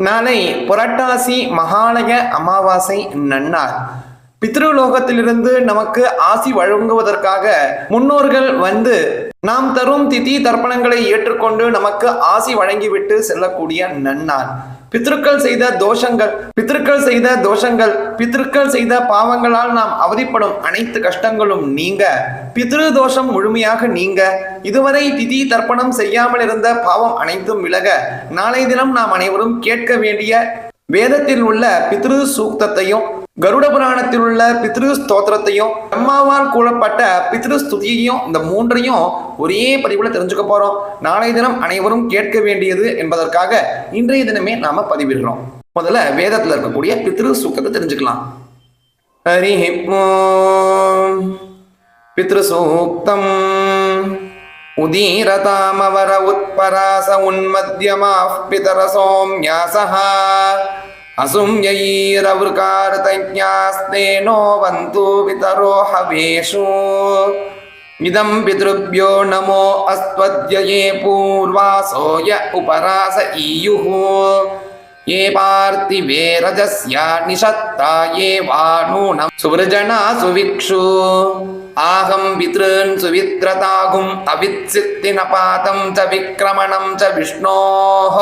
நாளை புரட்டாசி மகாலய அமாவாசை நன்னார் பித்ருலோகத்திலிருந்து நமக்கு ஆசி வழங்குவதற்காக முன்னோர்கள் வந்து நாம் தரும் திதி தர்ப்பணங்களை ஏற்றுக்கொண்டு நமக்கு ஆசி வழங்கிவிட்டு செல்லக்கூடிய நன்னார் பித்ருக்கள் செய்த தோஷங்கள் பித்ருக்கள் செய்த தோஷங்கள் பித்ருக்கள் செய்த பாவங்களால் நாம் அவதிப்படும் அனைத்து கஷ்டங்களும் நீங்க பித்ரு தோஷம் முழுமையாக நீங்க. இதுவரை திதி தர்ப்பணம் செய்யாமல் இருந்த பாவம் அனைத்தும் விலக நாளை தினம் நாம் அனைவரும் கேட்க வேண்டிய வேதத்தில் உள்ள பித்ரு சூக்தத்தையும் கருட புராணத்தில் உள்ள பித்ரு ஸ்தோத்திரத்தையும் பிரம்மாவால் கூறப்பட்ட பித்ரு ஸ்துதியையும் இந்த மூன்றையும் ஒரே பதிவில் தெரிஞ்சுக்க போகிறோம் நாளைய தினம் அனைவரும் கேட்க வேண்டியது என்பதற்காக இன்றைய தினமே நாம் பதிவிடுறோம் முதல்ல வேதத்தில் இருக்கக்கூடிய பித்ரு சூக்கத்தை தெரிஞ்சுக்கலாம். ஹரி பித்ருசூக்தம் உதீரதாமவர உத்பராச உன்மத்தியமாஃப் பிதரசோம் ஞாசஹா. असुम्यैरवृकारतज्ञास्तेनो वन्तु पितरो हवेषु इदं पितृभ्यो नमो अस्त्वद्य ये पूर्वासो य उपरास ईयुः ये पार्थिवे रजस्या निषत्ता ये वा नूनं सुवृजना सुविक्षु आहं पितॄन् सुविद्रतागुम् अवित्सित्तिनपातं च विक्रमणं च विष्णोः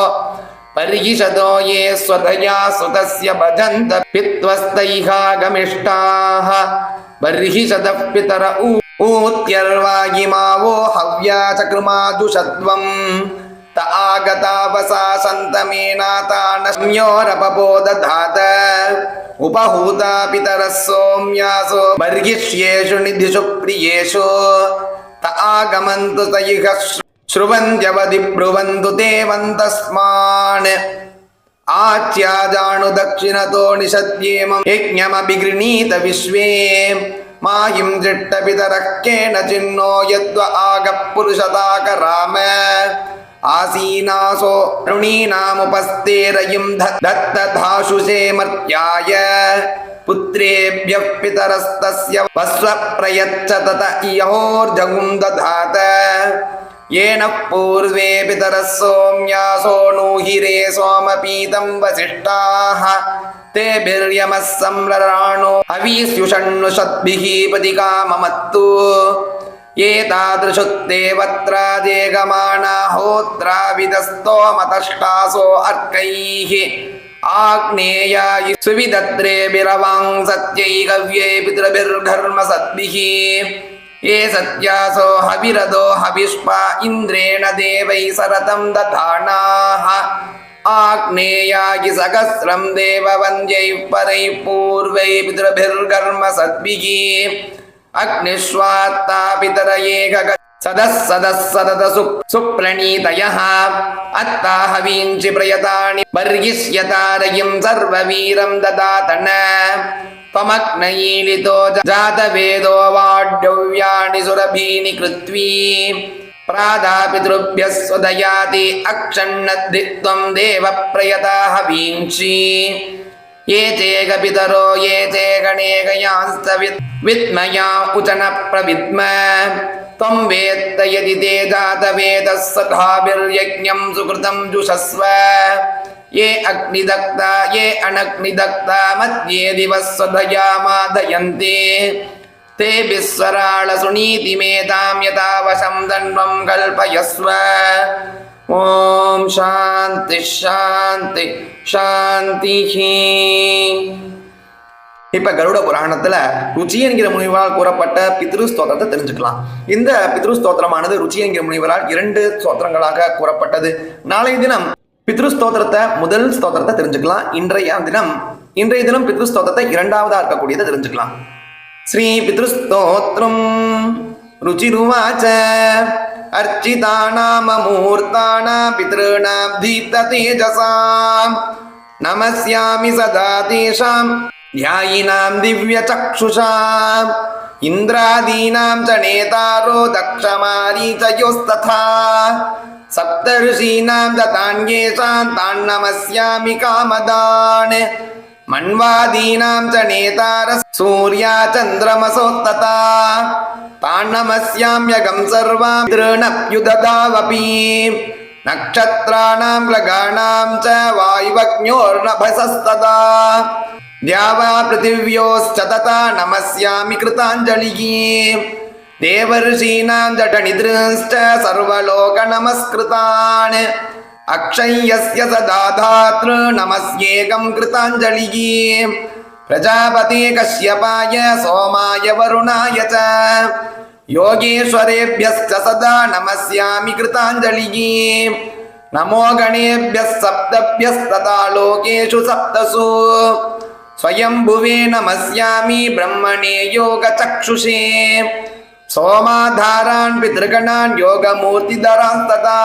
पर्यिषदो ये स्वतया सुतस्य भजन्त पित्वस्तैहागमिष्टाः बर्हिषदः पितर ऊ- ऊत्यर्वागिमावो हव्या चकृमाजुषद्वम् त आगतावसा सन्तमेनाता नम्योरपबोदधात उपहूता पितरः सोम्यासो बर्हिष्येषु निधिषु प्रियेषु त आगमन्तु स इह श्रुवन्त्यवधि ब्रुवन्तु ते वन्तस्मान् आच्याजानु दक्षिणतो निषद्येमं यज्ञमभिगृणीत विश्वे मायिं दृष्टपितरः केन चिन्नो यद्व आगः पुरुषताक राम आसीनासो ऋणीनामुपस्तेरयिं ध- दत्तधाशुषे मर्त्याय पुत्रेभ्यः पितरस्तस्य वस्व प्रयच्छ तत इयोर्जगुं दधात येन पूर्वे पितरः सोम्यासो नूहिरे सोमपीतं वसिष्ठाः तेभिर्यमः संरराणो अवीस्युषण्णुषद्भिः पतिकाममत्तु एतादृशुत्तेवत्रादेगमाना होत्राविदस्तोमतष्टासो अर्कैः आग्नेयायि सुविदत्रे बिरवां सत्यैकव्ये पितृभिर्घर्म सद्भिः ये सत्यासो हविरदो हविष्पा इन्द्रेण देवै सरतं दधानाः आग्नेयागि सहस्रं देववन्द्यैः परैः पूर्वैः पितृभिर्घर्म सद्भिः अग्निष्वात्ता पितर एकग सदः सदः सदद सु सुप्रणीतयः अत्ता हवीञ्चि प्रयतानि बर्हिष्यतारयिं सर्ववीरं ददातन त्वमग्नयीलितो जातवेदो वाड्यव्यानि सुरभीनि कृत्वी प्रादापितृभ्यः स्वदयाति अक्षण्णद्धि त्वं देवप्रयताः वीञ्ची ये चेकपितरो ये चेकणेकयांस्तवित् विद्मया उचन प्रविद्म त्वं वेत्त यदि ते जातवेदः सखाभिर्यज्ञं सुकृतं जुषस्व ये अग्निदग्धा ये अनग्निदग्धा मध्ये दिवः स्वधया मादयन्ते ते विस्वराळसुनीतिमेतां यथा वशं दण्ड्वं कल्पयस्व ॐ शान्ति शान्ति शान्तिः இப்ப கருட புராணத்துல ருச்சி என்கிற முனிவரால் கூறப்பட்ட பித்ரு ஸ்தோத்திரத்தை தெரிஞ்சுக்கலாம் இந்த பித்ரு ஸ்தோத்திரமானது ருச்சி என்கிற முனிவரால் இரண்டு ஸ்தோத்திரங்களாக கூறப்பட்டது நாளைய தினம் பித்ரு ஸ்தோத்திரத்தை முதல் ஸ்தோத்திரத்தை தெரிஞ்சுக்கலாம் இன்றைய தினம் இன்றைய தினம் பித்ரு ஸ்தோத்திரத்தை இரண்டாவதா இருக்கக்கூடியதை தெரிஞ்சுக்கலாம் ஸ்ரீ பித்ரு ஸ்தோத்திரம் ருச்சிருவாச்ச अर्चितानाम मूर्ताना पितॄणां दीप्त तेजसाम् नमस्यामि सदा तेषां ध्यायिनां दिव्यचक्षुषाम् इन्द्रादीनां च नेतारो दक्षमारीचयोस्तथा सप्तर्षीणां च तान्येषां तान्नमस्यामि कामदान् मन्वादीनां च नेतारः सूर्या चन्द्रमसोत्तता तान्नमस्याम्यगं सर्वां तृणप्युददावपि नक्षत्राणां ग्रहाणां च वायुवज्ञोर्नभसस्तदा द्यावा पृथिव्योश्च तथा नमस्यामि कृताञ्जलिः देवर्षीणां जटनिद्रंश्च सर्वलोकनमस्कृतान् अक्षय्यस्य सदा धातृ नमस्येकं कृताञ्जलिः प्रजापति कश्यपाय सोमाय वरुणाय च योगेश्वरेभ्यश्च सदा नमस्यामि कृताञ्जलिः नमो गणेभ्यः सप्तभ्यस्तथा लोकेषु सप्तसु स्वयंभुवे नमस्यामि ब्रह्मणे योगचक्षुषे सोमाधारान् पितृगणान् योगमूर्तिधरान् तथा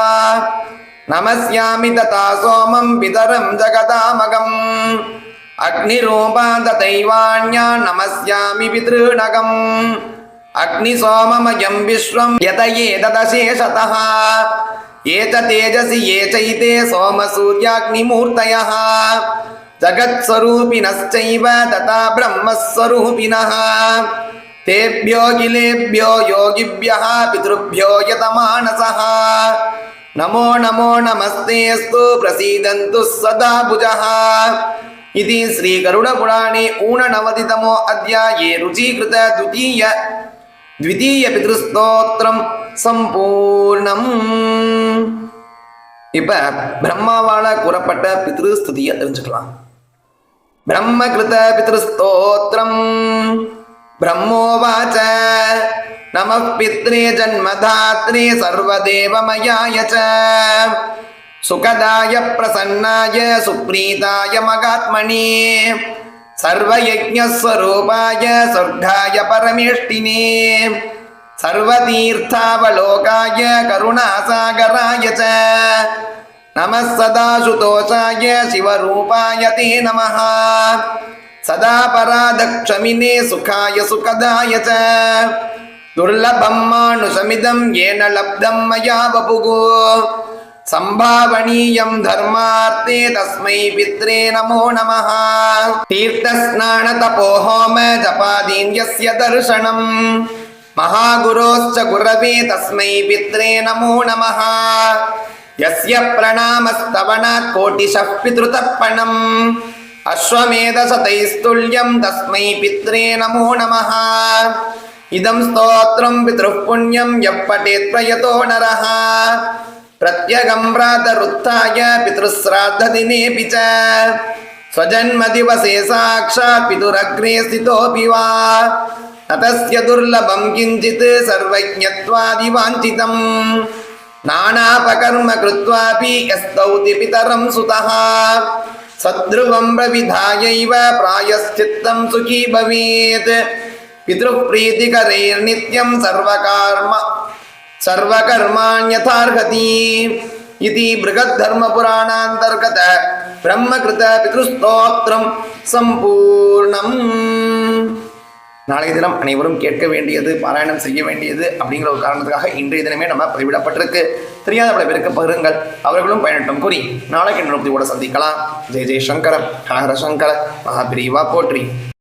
नमस्यामि तथा सोमं पितरं जगदामगम् अग्निरूपान् तथैवान्यान् नमस्यामि पितॄणगम् अग्निसोममयं विश्वं यतयेतदशेषतः ये च तेजसि ये चैते सोमसूर्याग्निमूर्तयः जगत्स्वरूपिणश्चैव तथा ब्रह्मस्वरूपिणः तेभ्यो गिलेभ्यो योगिभ्यः पितृभ्यो यतमानसः नमो नमो नमस्तेऽस्तु प्रसीदन्तु सदा भुजः इति श्रीगरुडपुराणे ऊननवतितमो अध्याये रुचीकृत द्वितीय द्वितीयपितृस्तोत्रं सम्पूर्णम् இப்போ பிரம்மாவால் கூறப்பட்ட பித்ருஸ்துதியை தெரிஞ்சுக்கலாம் பிரம்மகிருத பித்ருஸ்தோத்திரம் ब्रह्मोवाच नमः पित्रे जन्मधात्रे सर्वदेवमयाय च सुखदाय प्रसन्नाय सुप्रीताय मगात्मने सर्वयज्ञस्वरूपाय स्वर्गाय परमेष्टिने सर्वतीर्थावलोकाय करुणासागराय च नमः सदाशुतोषाय शिवरूपाय ते नमः சதா பராதக்ஷமினே சுகாய சுகதாய ச துர்லபம் மானுஷமிதம் ஏன லப்தம் மயா வபுகு சம்பாவணீயம் தர்மார்த்தே தஸ்மை பித்ரே நமோ நம தீர்த்தஸ்நான தபோஹோம ஜபாதீன் யஸ்ய தர்ஷனம் மகாகுரோஸ்ச குரவே தஸ்மை பித்ரே நமோ நம யஸ்ய பிரணாமஸ்தவனாத் கோட்டிஷப் பித்ருதர்ப்பணம் अश्वमेधशतैस्तुल्यं तस्मै पित्रे नमो नमः इदं स्तोत्रं पितृः पुण्यं यः पठेत् प्रयतो नरः प्रत्यगं प्रातरुत्थाय पितृश्राद्धदिनेऽपि च स्वजन्मदिवसे साक्षात् पितुरग्रे स्थितोऽपि वा न तस्य दुर्लभं किञ्चित् सर्वज्ञत्वादिवाञ्छितम् नानापकर्म कृत्वापि यस्तौति पितरं सुतः शत्रुवं प्रविधायैव सुखी भवेत्। पितृप्रीतिकरैर्नित्यं सर्वकर्म सर्वकर्माण्यथार्हति इति बृहद्धर्मपुराणान्तर्गत सम्पूर्णम्। நாளைய தினம் அனைவரும் கேட்க வேண்டியது பாராயணம் செய்ய வேண்டியது அப்படிங்கிற ஒரு காரணத்துக்காக இன்றைய தினமே நம்ம பதிவிடப்பட்டிருக்கு. தெரியாத பல பேருக்கு பகிருங்கள். அவர்களும் பயனட்டும். கூறி நாளைக்கு கூட சந்திக்கலாம். ஜெய் ஜெய் சங்கர ஹர சங்கர. மகாபிரிவா போற்றி.